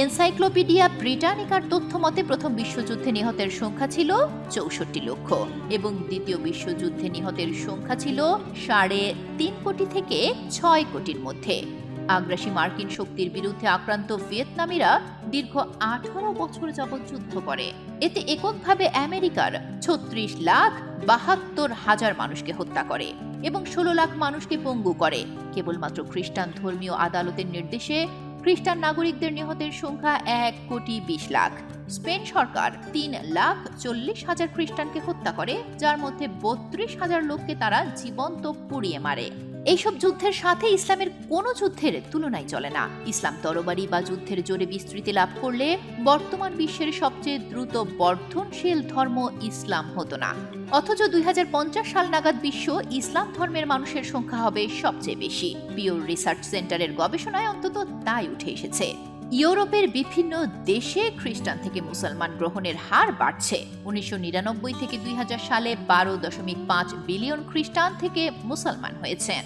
Encyclopedia ব্রিটানিকার তথ্য মতে প্রথম বিশ্বযুদ্ধে নিহতের সংখ্যা ছিল চৌষট্টি লক্ষ এবং দ্বিতীয় বিশ্বযুদ্ধে নিহতের সংখ্যা ছিল সাড়ে তিন কোটি থেকে ছয় কোটির মধ্যে। আগ্রাসী মার্কিন শক্তির বিরুদ্ধে আক্রান্ত ভিয়েতনামিরা দীর্ঘ আঠারো বছর যাবৎ যুদ্ধ করে। এতে এককভাবে আমেরিকার ছত্রিশ লাখ বাহাত্তর হাজার মানুষকে হত্যা করে এবং ষোলো লাখ মানুষকে পঙ্গু করে। কেবলমাত্র খ্রিস্টান ধর্মীয় আদালতের নির্দেশে খ্রিস্টান নাগরিকদের নিহতের সংখ্যা এক কোটি বিশ লাখ। স্পেন সরকার তিন লাখ চল্লিশ হাজার খ্রিস্টানকে হত্যা করে, যার মধ্যে বত্রিশ হাজার লোককে তারা জীবন্ত পুড়িয়ে মারে। এইসব যুদ্ধের সাথে ইসলামের কোনো যুদ্ধের তুলনায় চলে না। ইসলাম তরবারি বা যুদ্ধের জোরে বিস্তৃতি লাভ করলে বর্তমান বিশ্বের সবচেয়ে দ্রুত বর্ধনশীল ধর্ম ইসলাম হতো না। অথচ দুই হাজার পঞ্চাশ সাল নাগাদ বিশ্ব ইসলাম ধর্মের মানুষের সংখ্যা হবে সবচেয়ে বেশি। পিওর রিসার্চ সেন্টারের গবেষণায় অন্তত তাই উঠে এসেছে। ইউরোপের বিভিন্ন দেশে খ্রিস্টান থেকে মুসলমান গ্রহণের হার বাড়ছে। উনিশশো নিরানব্বই থেকে দুই হাজার সালে বারো দশমিক পাঁচ বিলিয়ন খ্রিস্টান থেকে মুসলমান হয়েছেন।